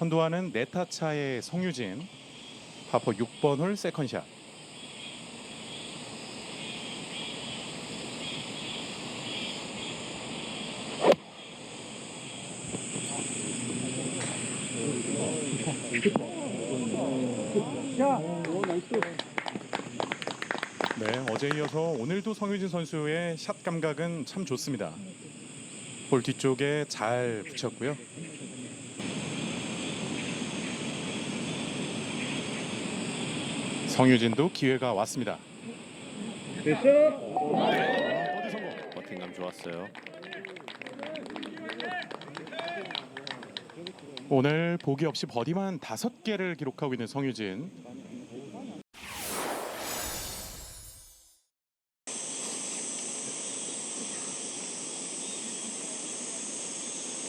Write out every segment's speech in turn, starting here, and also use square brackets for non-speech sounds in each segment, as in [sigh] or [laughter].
선두와는 네타 차의 성유진 파포 6번 홀 세컨샷. 네, 어제 이어서 오늘도 성유진 선수의 샷 감각은 참 좋습니다. 볼 뒤쪽에 잘 붙였고요. 성유진도 기회가 왔습니다. 성공. 버팅감 좋았어요. 오늘 보기 없이 버디만 다섯 개를 기록하고 있는 성유진.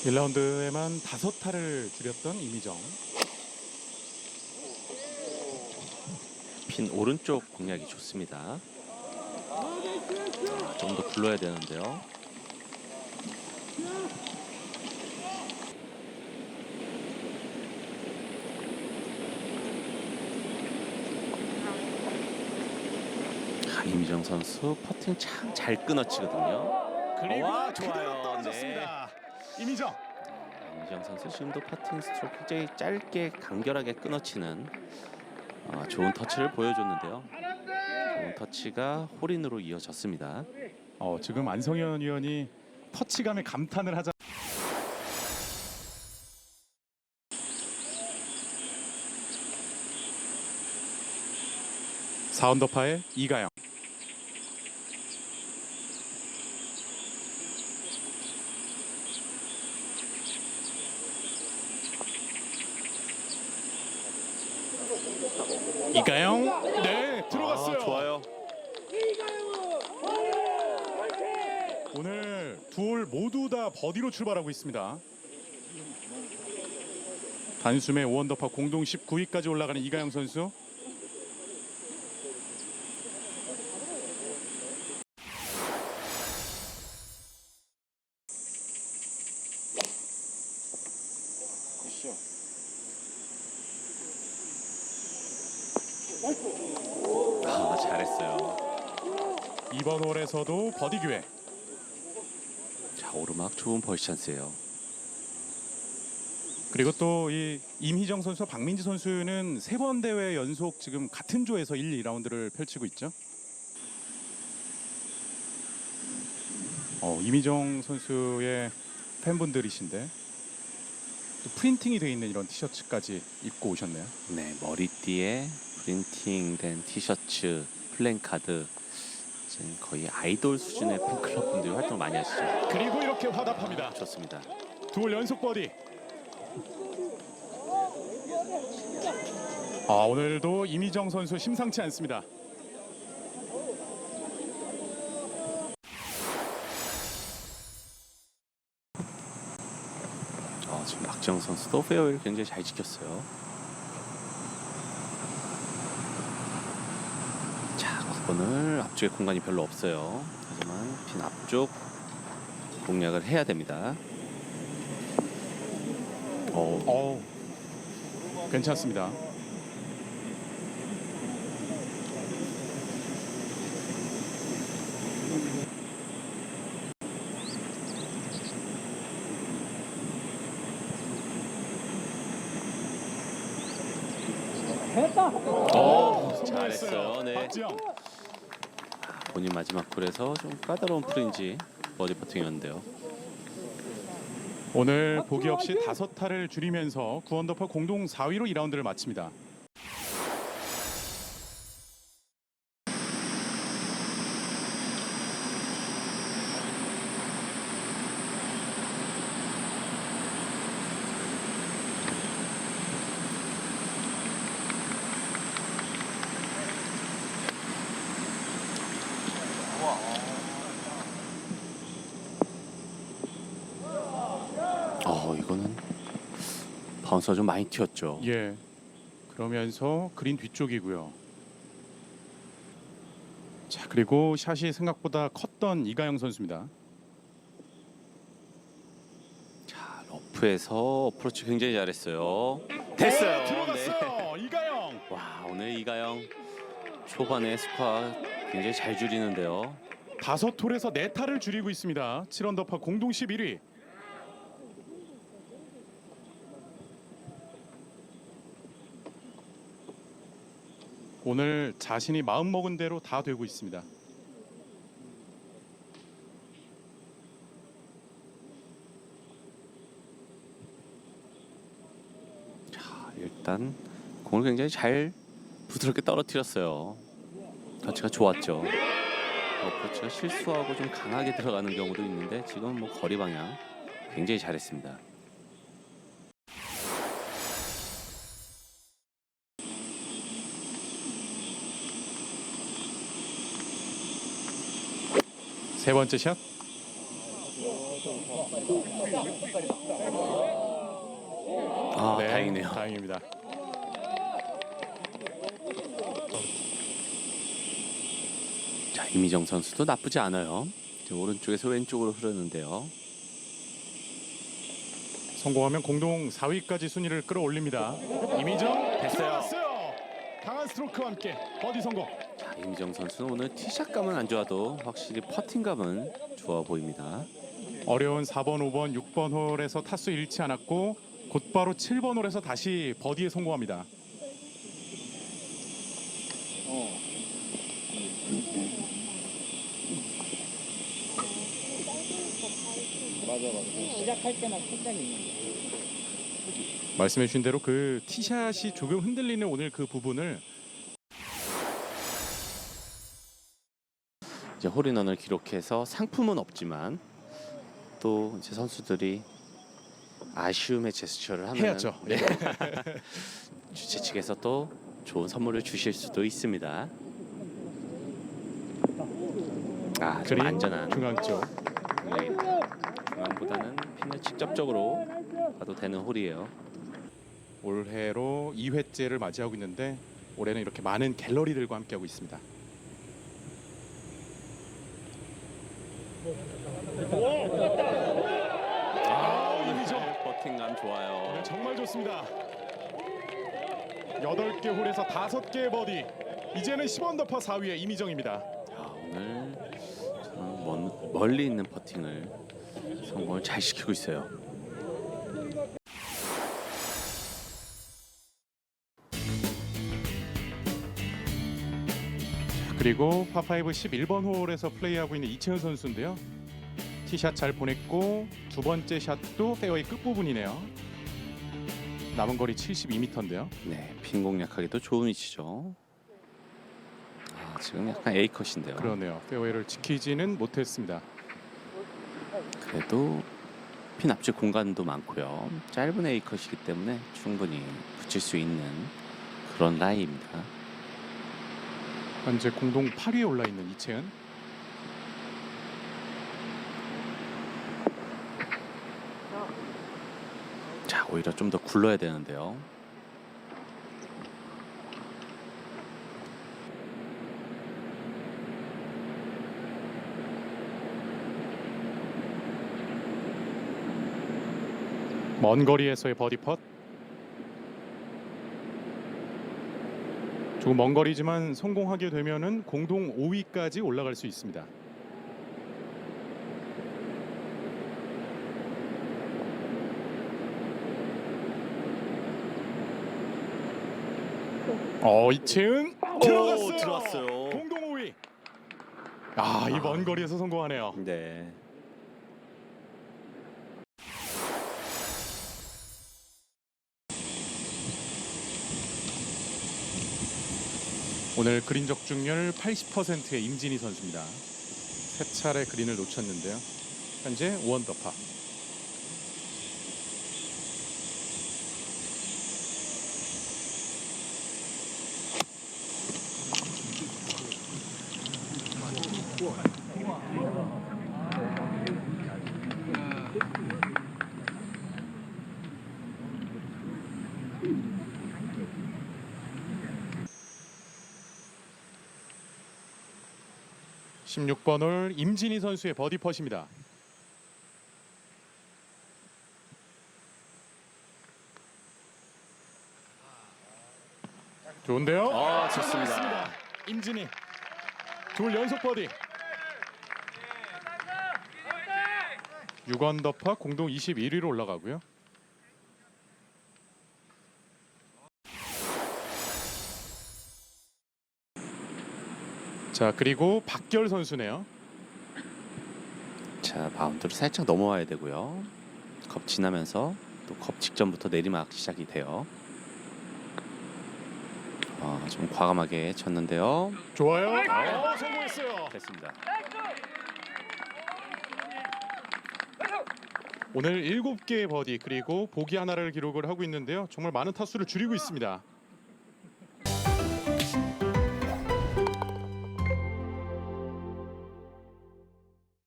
일라운드에만 다섯 타를 줄였던 이미정. 핀 오른쪽 공략이 좋습니다. 좀더 굴러야 되는데요. 아, 임정 선수 퍼팅 참 잘 끊어치거든요. 그리고 와, 그대로 좋아요. 떨어졌습니다. 이미정. 임정 선수 지금도 퍼팅 스트로크 굉장히 짧게 간결하게 끊어치는 어, 좋은 터치를 보여줬는데요. 좋은 터치가 홀인으로 이어졌습니다. 어, 지금 안성현 위원이 터치감에 감탄을 하자. 사운더파의 이가영. 이가영, 네 들어갔어요. 아, 좋아요. 오늘 두 홀 모두 다 버디로 출발하고 있습니다. 단숨에 5원더파 공동 19위까지 올라가는 이가영 선수. 아, 잘했어요. 이번 홀에서도 버디 기회. 자, 오르막 좋은 버시 찬스예요. 그리고 또 이 임희정 선수와 박민지 선수는 세 번 대회 연속 지금 같은 조에서 1, 2라운드를 펼치고 있죠. 어, 임희정 선수의 팬분들이신데 또 프린팅이 돼 있는 이런 티셔츠까지 입고 오셨네요. 네, 머리띠에 프린팅된 티셔츠, 플랜카드 지금 거의 아이돌 수준의 팬클럽 분들이 활동 많이 하시죠. 그리고 이렇게 화답합니다. 좋습니다. 두홀 연속 버디. 아, 오늘도 임희정 선수 심상치 않습니다. 어, 지금 박정 선수도 페어웨이를 굉장히 잘 지켰어요. 자, 9번을 앞쪽에 공간이 별로 없어요. 하지만 핀 앞쪽 공략을 해야 됩니다. 어, 어, 괜찮습니다. 어, 잘했어요. 네. 박지영. 본인 마지막 홀에서 좀 까다로운 프린지 버디 퍼팅이었는데요. 오늘 보기 없이 다섯 타를 줄이면서 구원더파 공동 4위로 2라운드를 마칩니다. 어, 이거는 바운스가 좀 많이 튀었죠. 예. 그러면서 그린 뒤쪽이고요. 자, 그리고 샷이 생각보다 컸던 이가영 선수입니다. 자, 러프 러프에서 어프로치 굉장히 잘했어요. 됐어요. 오, 들어갔어요. 이가영. 네. 와 오늘 이가영 초반에 스코어 굉장히 잘 줄이는데요. 다섯 톨에서 네 타를 줄이고 있습니다. 7언더파 공동 11위. 오늘 자신이 마음 먹은 대로 다 되고 있습니다. 자, 일단 공을 굉장히 잘 부드럽게 떨어뜨렸어요. 터치가 좋았죠. 어프로치가 실수하고 좀 강하게 들어가는 경우도 있는데 지금 뭐 거리 방향 굉장히 잘했습니다. 세 번째 샷. 아 네, 다행이네요. 다행입니다. 자 이미정 선수도 나쁘지 않아요. 지금 오른쪽에서 왼쪽으로 흐르는데요. 성공하면 공동 4위까지 순위를 끌어올립니다. 이미정 됐어요. 들어갔어요. 강한 스트로크와 함께 버디 성공. 자 이미정 선수는 오늘 티샷감은 안 좋아도 확실히 퍼팅감은 좋아 보입니다. 어려운 4번, 5번, 6번 홀에서 타수 잃지 않았고 곧바로 7번 홀에서 다시 버디에 성공합니다. 시작할 때만 살짝 있는 거. 말씀해 주신 대로 그 티샷이 조금 흔들리는 오늘 그 부분을 이제 홀인원을 기록해서 상품은 없지만 또 이제 선수들이 아쉬움의 제스처를 하면 해야죠. 네. [laughs] 주최 측에서 또 좋은 선물을 주실 수도 있습니다. 아, 좀 그린 안전한 중앙 쪽. 공략입니다. 중앙보다는 핀을 직접적으로 가도 되는 홀이에요. 올해로 2회째를 맞이하고 있는데 올해는 이렇게 많은 갤러리들과 함께하고 있습니다. 아, 이미정 버팅감 좋아요. 좋습니다. 8개 홀에서 5개의 버디. 이제는 10언더파 4위의 이미정입니다. 아, 오늘 참 먼, 멀리 있는 퍼팅을 성공을 잘 시키고 있어요. 그리고 파5 11번 홀에서 플레이하고 있는 이채은 선수인데요. 티샷 잘 보냈고 두 번째 샷도 페어웨이 끝부분이네요. 남은 거리 72m인데요. 네, 핀 공략하기도 좋은 위치죠. 아, 지금 약간 A 컷인데요. 그러네요. 페어웨이를 지키지는 못했습니다. 그래도 핀 앞쪽 공간도 많고요. 짧은 A 컷이기 때문에 충분히 붙일 수 있는 그런 라이입니다. 현재 공동 8위에 올라 있는 이채은. 오히려 좀 더 굴러야 되는데요. 먼 거리에서의 버디 펫. 조금 먼 거리지만 성공하게 되면은 공동 5위까지 올라갈 수 있습니다. 어 이채은 들어갔어요. 들어왔어요. 공동 5위. 아 이 먼 거리에서 성공하네요. 네. 오늘 그린 적중률 80%의 임진희 선수입니다. 세 차례 그린을 놓쳤는데요. 현재 5언더파. 16번 홀 임진희 선수의 버디 퍼입니다 좋은데요? 아, 좋습니다. 임진희 둘 연속 버디. 6언더파 공동 21위로 올라가고요. 자 그리고 박결 선수네요. 자 바운드를 살짝 넘어와야 되고요. 겁 지나면서 또 겁 직전부터 내리막 시작이 돼요. 아, 좀 과감하게 쳤는데요. 좋아요. 어, 성공했어요. 됐습니다. 오늘 7개의 버디 그리고 보기 하나를 기록을 하고 있는데요. 정말 많은 타수를 줄이고 있습니다.